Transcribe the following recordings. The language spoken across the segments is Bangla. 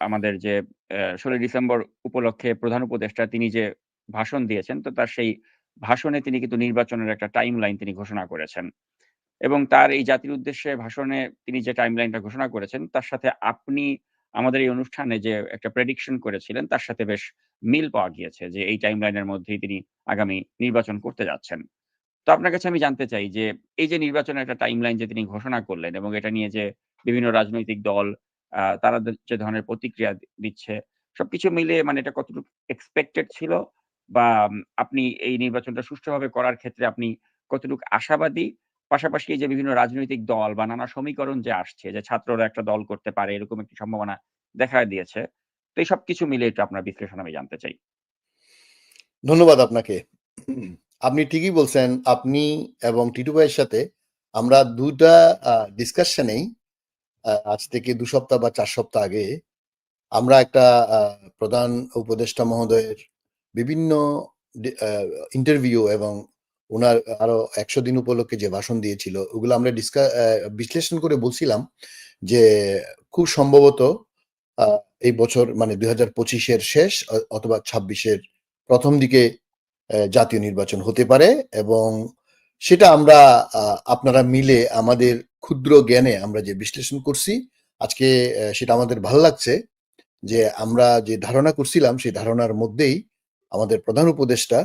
আমাদের যে ১৬ই ডিসেম্বর উপলক্ষে প্রধান উপদেষ্টা তিনি যে ভাষণ দিয়েছেন, তো তার সেই ভাষণে তিনি কিন্তু নির্বাচনের একটা টাইম লাইন তিনি ঘোষণা করেছেন। এবং তার এই জাতির উদ্দেশ্যে ভাষণে তিনি যে টাইমলাইনটা ঘোষণা করেছেন, তার সাথে আপনি আমাদের এই অনুষ্ঠানে যে একটা প্রেডিকশন করেছিলেন, তার সাথে বেশ মিল পাওয়া গিয়েছে যে এই টাইম লাইনের মধ্যেই তিনি আগামী নির্বাচন করতে যাচ্ছেন। তো আপনার কাছে আমি জানতে চাই যে এই যে নির্বাচনের একটা টাইম লাইন যে তিনি ঘোষণা করলেন এবং এটা নিয়ে যে বিভিন্ন রাজনৈতিক দল তারা যে ধরনের প্রতিক্রিয়া দিচ্ছে, সবকিছু মিলিয়ে মানে এটা কতটুকু এক্সপেক্টেড ছিল? বা আপনি এই নির্বাচনটা সুষ্ঠুভাবে করার ক্ষেত্রে আপনি কতটুকু আশাবাদী? পাশাপাশি যে বিভিন্ন রাজনৈতিক দল বা নানা সমীকরণ যে আসছে যে ছাত্ররা একটা দল করতে পারে এরকম একটি সম্ভাবনা দেখা দিয়েছে। তো এই সবকিছু মিলিয়ে একটু আপনার বিশ্লেষণ আমি জানতে চাই। ধন্যবাদ আপনাকে। আপনি ঠিকই বলছেন। আপনি এবং টিটু ভাইয়ের সাথে আমরা ২ টা আ ডিসকাশনেই আজ থেকে দু সপ্তাহ বা চার সপ্তাহ আগে আমরা একটা প্রধান উপদেষ্টা মহোদয়ের বিভিন্ন ইন্টারভিউ এবং ওনার আরও ১০০ দিন উপলক্ষে যে ভাষণ দিয়েছিল, ওগুলো আমরা ডিসকা বিশ্লেষণ করে বলছিলাম যে খুব সম্ভবত এই বছর মানে ২০২৫ এর শেষ অথবা ছাব্বিশের প্রথম দিকে জাতীয় নির্বাচন হতে পারে এবং সেটা আমরা আপনারা মিলে আমাদের ক্ষুদ্র জ্ঞানে আমরা যে বিশ্লেষণ করছি, আজকে সেটা আমাদের ভালো লাগছে যে আমরা যে ধারণা করছিলাম সেই ধারণার মধ্যেই আমাদের প্রধান উপদেষ্টা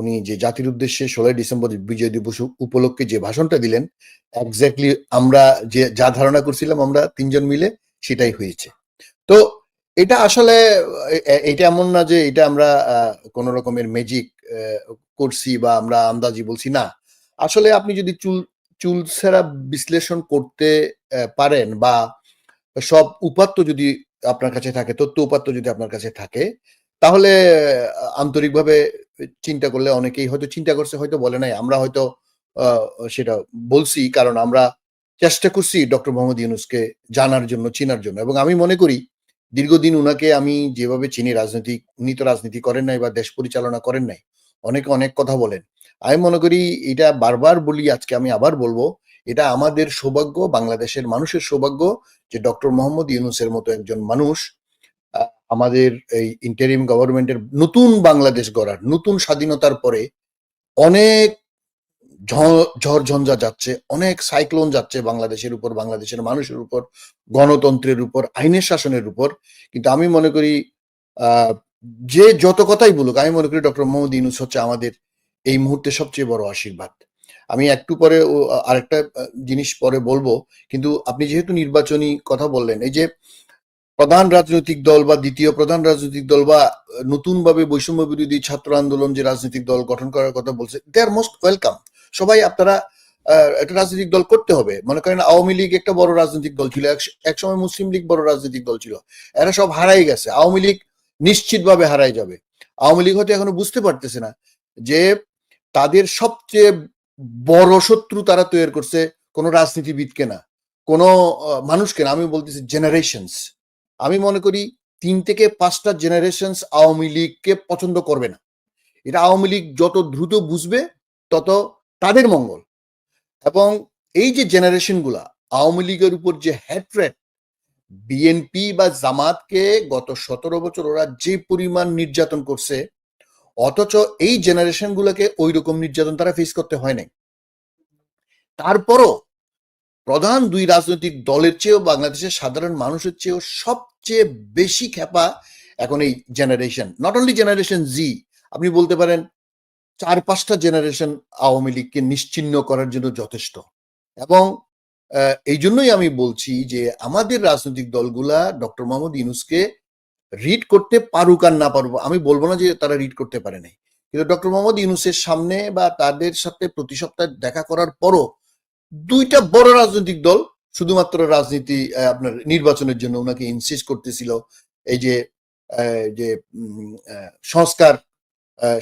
উনি যে জাতির উদ্দেশ্যে ১৬ই ডিসেম্বর বিজয় দিবস উপলক্ষে যে ভাষণটা দিলেন, এক্সাক্টলি আমরা যে যা ধারণা করছিলাম আমরা তিনজন মিলে সেটাই হয়েছে। তো এটা আসলে এটা এমন না যে এটা আমরা কোন রকমের ম্যাজিক করছি বা আমরা আন্দাজি বলছি না। আসলে আপনি যদি চুল চুলচেরা বিশ্লেষণ করতে পারেন বা সব উপাত্ত যদি আপনার কাছে থাকে, তথ্য উপাত্ত যদি আপনার কাছে থাকে, তাহলে আন্তরিকভাবে চিন্তা করলে অনেকেই হয়তো চিন্তা করছে, হয়তো বলে নাই। আমরা হয়তো সেটা বলছি কারণ আমরা চেষ্টা করছি ডক্টর মোহাম্মদ ইউনূসকে জানার জন্য, চিনার জন্য এবং আমি মনে করি দীর্ঘদিন উনাকে আমি যেভাবে চিনি রাজনৈতিক উনি তো রাজনীতি করেন নাই বা দেশ পরিচালনা করেন নাই। অনেকে অনেক কথা বলেন। আমি মনে করি এটা বারবার বলি, আজকে আমি আবার বলব এটা আমাদের সৌভাগ্য, বাংলাদেশের মানুষের সৌভাগ্য যে ডক্টর মোহাম্মদ ইউনুসের মতো একজন মানুষ আমাদের এই ইন্টারিম গভর্নমেন্টের নতুন বাংলাদেশ গড়ার, নতুন স্বাধীনতার পরে অনেক ঝ ঝড়-ঝঞ্ঝা যাচ্ছে, অনেক সাইক্লোন যাচ্ছে বাংলাদেশের উপর, বাংলাদেশের মানুষের উপর, গণতন্ত্রের উপর, আইনের শাসনের উপর। কিন্তু আমি মনে করি আ যে যত কথাই বলুক, আমি মনে করি ডক্টর মোহাম্মদ ইউনূস হচ্ছে আমাদের এই মুহূর্তে সবচেয়ে বড় আশীর্বাদ। আমি একটু পরে আরেকটা জিনিস পরে বলব কিন্তু আপনি যেহেতু নির্বাচনী কথা বললেন, এই যে প্রধান রাজনৈতিক দল বা দ্বিতীয় প্রধান রাজনৈতিক দল বা নতুনভাবে বৈষম্য বিরোধী ছাত্র আন্দোলন যে রাজনৈতিক দল গঠন করার কথা বলছে, দে আর মোস্ট ওয়েলকাম। সবাই আপনারা একটা রাজনৈতিক দল করতে হবে। মনে করেন আওয়ামী লীগ একটা বড় রাজনৈতিক দল ছিল। একস একসময় মুসলিম লীগ বড় রাজনৈতিক দল ছিল। এরা সব হারায় গেছে। আওয়ামী লীগ নিশ্চিতভাবে হারায় যাবে। আওয়ামী লীগ হয়তো এখনও বুঝতে পারতেছে না যে তাদের সবচেয়ে বড় শত্রু তারা তৈরি করছে কোন রাজনীতিবিদকে না, কোনো মানুষকে না। আমি বলতেছি জেনারেশনস। আমি মনে করি তিন থেকে ৫ টা জেনারেশনস আওয়ামী লীগকে পছন্দ করবে না। এটা আওয়ামী লীগ যত দ্রুত বুঝবে, তত তাদের মঙ্গল। এবং এই যে জেনারেশনগুলা আওয়ামী লীগের উপর যে হেট্রেড, বিএনপি বা জামাতকে গত ১৭ বছর ওরা যে পরিমাণ নির্যাতন করছে, অথচ এই জেনারেশন গুলাকে ঐরকম নির্যাতন তারা ফেস করতে হয় নাই। তারপরও প্রধান দুই রাজনৈতিক দলের চেয়েও বাংলাদেশের সাধারণ মানুষের চেয়েও সবচেয়ে বেশি ক্ষেপা এখন এই generation. Not only generation Z, আপনি বলতে পারেন চার পাঁচটা জেনারেশন আওয়ামী লীগকে নিশ্চিহ্ন করার জন্য যথেষ্ট। এবং অ্যা এইজন্যই আমি বলছি যে আমাদের রাজনৈতিক দলগুলা ডক্টর মোহাম্মদ ইউনূসকে রিড করতে পারুক আর না পারুক, আমি বলব না যে তারা রিড করতে পারে নাই। কিন্তু ডক্টর মোহাম্মদ ইউনূসের সামনে বা তাদের সাথে প্রতি সপ্তাহে দেখা করার পরও দুইটা বড় রাজনৈতিক দল শুধুমাত্র রাজনীতি আপনার নির্বাচনের জন্য ওনাকে ইনসিস্ট করতেছিল। এই যে যে সংস্কার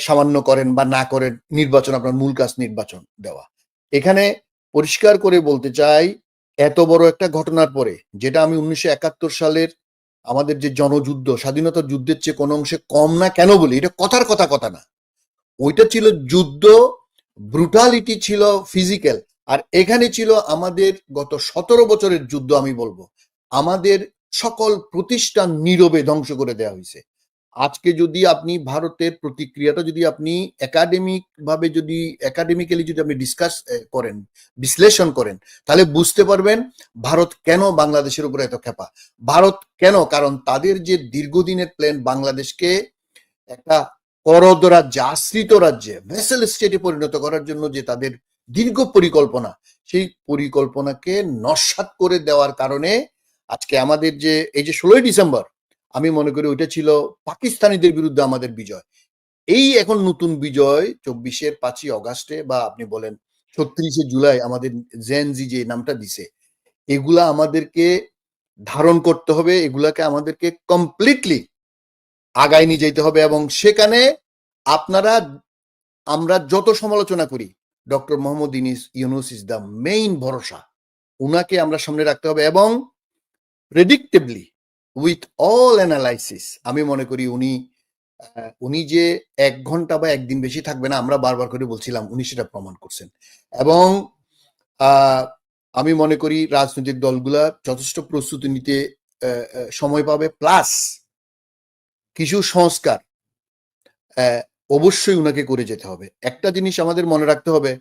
সামান্য করেন বা না করেন, নির্বাচন আপনার মূল কাজ নির্বাচন দেওয়া। এখানে পরিষ্কার করে বলতে চাই, এত বড় একটা ঘটনার পরে যেটা আমি ১৯৭১ সালের আমাদের যে জনযুদ্ধ, স্বাধীনতার যুদ্ধের চেয়ে কোনো অংশে কম না কেন বলি? এটা কথার কথা, কথা না। ওইটা ছিল যুদ্ধ, ব্রুটালিটি ছিল ফিজিক্যাল। আর এখানে ছিল আমাদের গত ১৭ বছরের যুদ্ধ আমি বলব আমাদের সকল প্রতিষ্ঠান নীরবে ধ্বংস করে দেওয়া হয়েছে আজকে যদি আপনি ভারতের প্রতিক্রিয়াটা যদি আপনি একাডেমিক ভাবে যদি একাডেমিক্যালি যদি আপনি ডিসকাস করেন, বিশ্লেষণ করেন, তাহলে বুঝতে পারবেন ভারত কেন বাংলাদেশের উপরে এত খেপা ভারত কেন? কারণ তাদের যে দীর্ঘদিনের প্ল্যান বাংলাদেশকে একটা করদ রাজ্যে, আশ্রিত রাজ্যে ভেসেল স্টেটে পরিণত করার জন্য যে তাদের দীর্ঘ পরিকল্পনা, সেই পরিকল্পনাকে নস্বাত করে দেওয়ার কারণে আজকে আমাদের যে, এই যে ষোলোই ডিসেম্বর আমি মনে করি ওইটা ছিল পাকিস্তানিদের বিরুদ্ধে আমাদের বিজয়। এই এখন নতুন বিজয় চব্বিশের পাঁচই অগাস্টে বা আপনি বলেন ছত্রিশে জুলাই আমাদের জেনজি যে নামটা দিছে, এগুলা আমাদেরকে ধারণ করতে হবে, এগুলাকে আমাদেরকে কমপ্লিটলি আগায় নিয়ে যেতে হবে এবং সেখানে আপনারা, আমরা যত সমালোচনা করি, ডক্টর মোহাম্মদ ইনিস ইউনুস ইজ দ্য মেইন ভরসা। ওনাকে আমরা সামনে রাখতে হবে এবং প্রেডিক্টেবলি উইথ অল অ্যানালাইসিস আমি মনে করি উনি উনি যে এক ঘণ্টা বা একদিন বেশি থাকবে না, আমরা বারবার করে বলছিলাম, উনি সেটা প্রমাণ করছেন। এবং আমি মনে করি রাজনৈতিক দলগুলা যথেষ্ট প্রস্তুতি নিতে সময় পাবে, প্লাস কিছু সংস্কার অবশ্যই উনাকে করে যেতে হবে। একটা জিনিস আমাদের মনে রাখতে হবে,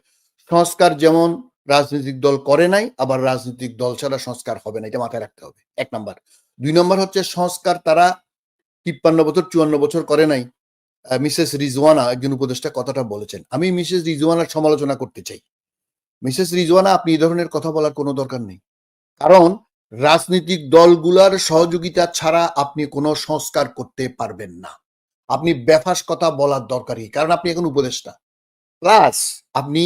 সংস্কার যেমন রাজনৈতিক দল করে নাই, আবার রাজনৈতিক দল ছাড়া সংস্কার হবে না, এটা মাথায় রাখতে হবে। এক নাম্বার। দুই নম্বর হচ্ছে সংস্কার তারা তিপ্পান্ন বছর, চুয়ান্ন বছর করে নাই। মিসেস রিজওয়ানা একজন উপদেষ্টা কথাটা বলেছেন। আমি মিসেস রিজওয়ানার সমালোচনা করতে চাই। মিসেস রিজওয়ানা, আপনি এই ধরনের কথা বলার কোনো দরকার নেই। কারণ রাজনৈতিক দলগুলার সহযোগিতা ছাড়া আপনি কোনো সংস্কার করতে পারবেন না। আপনি বেফাস কথা বলার দরকারই কারণ আপনি এখন উপদেষ্টা। প্লাস আপনি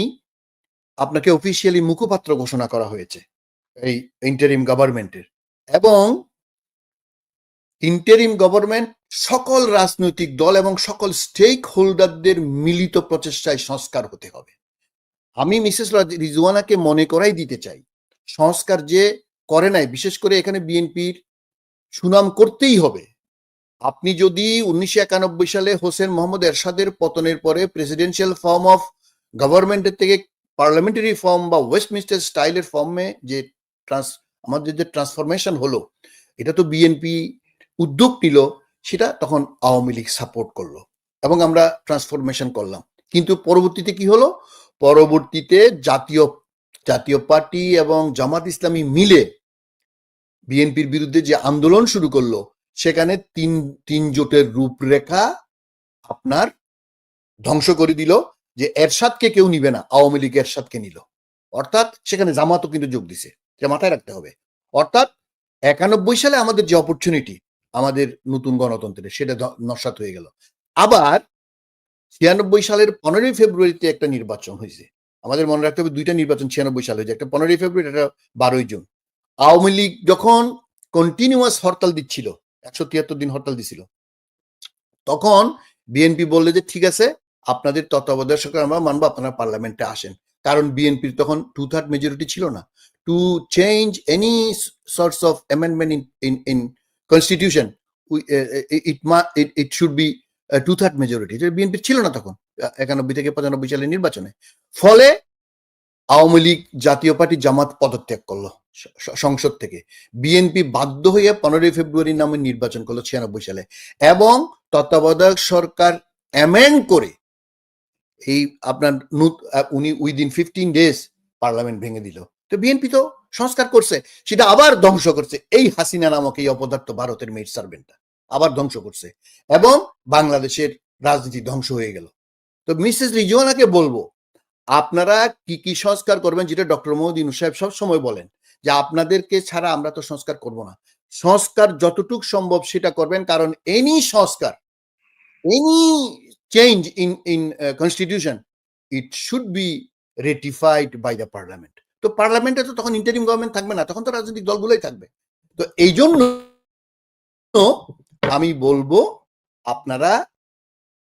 আপনাকে অফিসিয়ালি মুখপাত্র ঘোষণা করা হয়েছে এই ইন্টারিম গভর্নমেন্টের এবং ইন্টারিম গভর্নমেন্ট সকল রাজনৈতিক দল এবং সকল স্টেক হোল্ডারদের মিলিত প্রচেষ্টায় সংস্কার হতে হবে। আমি মিসেস রাজ- রিজওয়ানাকে মনে করাই দিতে চাই, সংস্কার যে করে নাই, বিশেষ করে এখানে বিএনপির সুনাম করতেই হবে। আপনি যদি উনিশশো একানব্বই সালে হোসেন মোহাম্মদ এরশাদের পতনের পরে প্রেসিডেন্সিয়াল ফর্ম অফ গভর্নমেন্টের থেকে পার্লামেন্টারি ফর্ম বা ওয়েস্টমিনিস্টার স্টাইলের ফর্মে যে ট্রান্স আমাদের যে ট্রান্সফরমেশন হলো, এটা তো বিএনপি উদ্যোগ নিল, সেটা তখন আওয়ামী লীগ সাপোর্ট করল এবং আমরা ট্রান্সফরমেশন করলাম। কিন্তু পরবর্তীতে কি হলো? পরবর্তীতে জাতীয় জাতীয় পার্টি এবং জামাত ইসলামী মিলে বিএনপির বিরুদ্ধে যে আন্দোলন শুরু করল, সেখানে তিন তিন জোটের রূপরেখা আপনার ধ্বংস করে দিল। যে এরশাদকে কেউ নিবে না, আওয়ামী লীগ এরশাদকে নিল। অর্থাৎ সেখানে জামাতও কিন্তু যোগ দিছে এটা মাথায় রাখতে হবে। অর্থাৎ একানব্বই সালে আমাদের যে অপরচুনিটি আমাদের নতুন গণতন্ত্রের, সেটা নস্যাৎ হয়ে গেল। আবার ছিয়ানব্বই সালের পনেরোই ফেব্রুয়ারিতে একটা নির্বাচন হয়েছে। আমাদের মনে রাখতে হবে দুইটা নির্বাচন ছিয়ানব্বই সালে হয়েছে, একটা পনেরোই ফেব্রুয়ারি, একটা বারোই জুন। আওয়ামী লীগ যখন কন্টিনিউয়াস হরতাল দিচ্ছিল, একশো তিয়াত্তর দিন হরতাল দিছিল, তখন বিএনপি বললে যে, ঠিক আছে আপনাদের তত্ত্বাবধায়ক সরকার আমরা মানবো আপনারা পার্লামেন্টে আসেন। কারণ বিএনপির তখন টু থার্ড মেজরিটি ছিল না। To change any sorts of amendment in in in constitution it it should be two third majority এটা বিএনপি ছিল না তখন, একানব্বই থেকে পঁচানব্বই সালের নির্বাচনে। ফলে আওয়ামী লীগ জাতীয় পার্টি জামাত পদত্যাগ করল সংসদ থেকে। বিএনপি বাধ্য হয়ে পনেরোই ফেব্রুয়ারি নামে নির্বাচন করল ছিয়ানব্বই সালে। এবং তত্ত্বাবধায়ক সরকার অ্যামেন্ড করে এই আপনার উনি উইদিন ফিফটিন ডেজ পার্লামেন্ট ভেঙে দিল। তো বিএনপি তো সংস্কার করছে, সেটা আবার ধ্বংস করছে। এই হাসিনা নামক এই অপদার্থ ভারতের মেড সার্ভেন্টটা আবার ধ্বংস করছে এবং বাংলাদেশের রাজনীতি ধ্বংস হয়ে গেল। তো মিসেস রিজওয়ানাকে বলব, আপনারা কি কি সংস্কার করবেন যেটা ডক্টর মোহাম্মদ সাহেব সব সময় বলেন, যে আপনাদেরকে ছাড়া আমরা তো সংস্কার করব না। সংস্কার যতটুক সম্ভব সেটা করবেন, কারণ এনি সংস্কার any change in in constitution it should be ratified by the parliament তো পার্লামেন্টে তো তখন ইন্টারিম গভর্নমেন্ট থাকবে না, তখন তো রাজনৈতিক দলগুলোই থাকবে। তো এই জন্য আমি বলব, আপনারা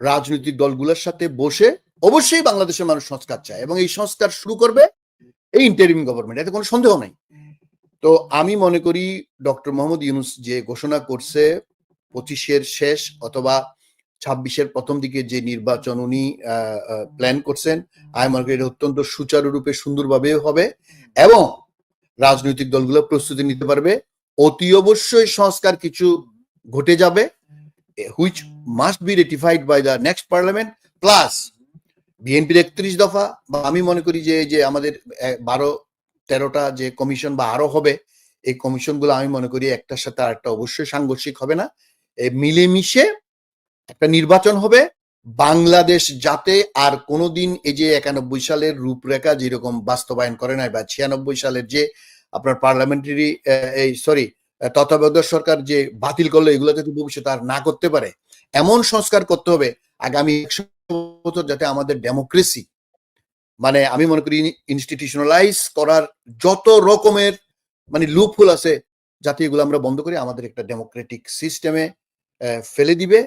রাজনৈতিক দলগুলোর সাথে বসে অবশ্যই বাংলাদেশের মানুষ সংস্কার চায় এবং এই সংস্কার শুরু করবে এই ইন্টারিম গভর্নমেন্ট এতে কোনো সন্দেহ নাই। তো আমি মনে করি, ডক্টর মোহাম্মদ ইউনুস যে ঘোষণা করছে, পঁচিশের শেষ অথবা ছাব্বিশের প্রথম দিকে যে নির্বাচন উনি প্ল্যান করছেন আমি মনে করি অত্যন্ত সুচারুরূপে সুন্দরভাবে হবে এবং রাজনৈতিক দলগুলো প্রস্তুতি নিতে পারবে। অতি অবশ্যই সংস্কার কিছু ঘটে যাবে which must be ratified by the next parliament plus বিএনপির একত্রিশ দফা, বা আমি মনে করি যে যে আমাদের বারো, তেরোটা যে কমিশন বা আরও হবে, এই কমিশনগুলো আমি মনে করি একটার সাথে আরেকটা অবশ্যই সাংঘর্ষিক হবে না। মিলেমিশে একটা নির্বাচন হবে, বাংলাদেশ যাতে আর কোনোদিন এই যে একানব্বই সালের রূপরেখা যেরকম বাস্তবায়ন করে নাই বা ছিয়ানব্বই সালের যে আপনার পার্লামেন্টারি এই সরি তত্ত্বাবধায়ক সরকার যে বাতিল করল এগুলো যাতে ভবিষ্যতে আর না করতে পারে, এমন সংস্কার করতে হবে আগামী একশো বছর যাতে আমাদের ডেমোক্রেসি মানে আমি মনে করি ইনস্টিটিউশনালাইজ করার যত রকমের মানে লুপহোল আছে, যাতে এগুলো আমরা বন্ধ করি, আমাদের একটা ডেমোক্রেটিক সিস্টেমে ফেলে দিবে।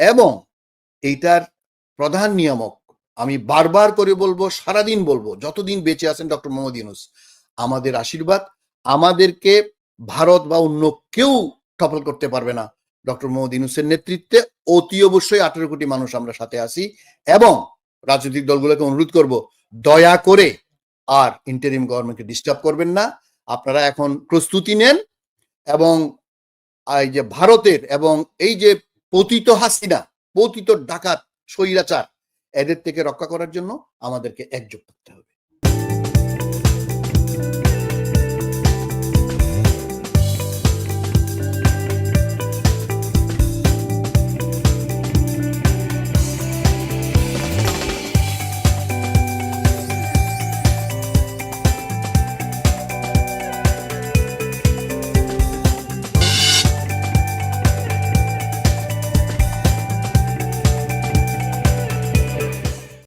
এবং এইটার প্রধান নিয়ামক আমি বারবার করে বলব, সারাদিন বলব, যতদিন বেঁচে আছেন ডক্টর মোহাম্মদ ইউনুস, আমাদের আশীর্বাদ, আমাদেরকে ভারত বা অন্য কেউ টপল করতে পারবে না। ডক্টর মোহাম্মদ ইউনুসের নেতৃত্বে অতি অবশ্যই আঠেরো কোটি মানুষ আমরা সাথে আছি এবং রাজনৈতিক দলগুলোকে অনুরোধ করব, দয়া করে আর ইন্টারিম গভর্নমেন্টকে ডিস্টার্ব করবেন না। আপনারা এখন প্রস্তুতি নেন এবং এই যে ভারতের এবং এই যে পতিত হাসিনা পতিত ডাকাত স্বৈরাচার এদের থেকে রক্ষা করার জন্য আমাদেরকে একজোট করতে হবে।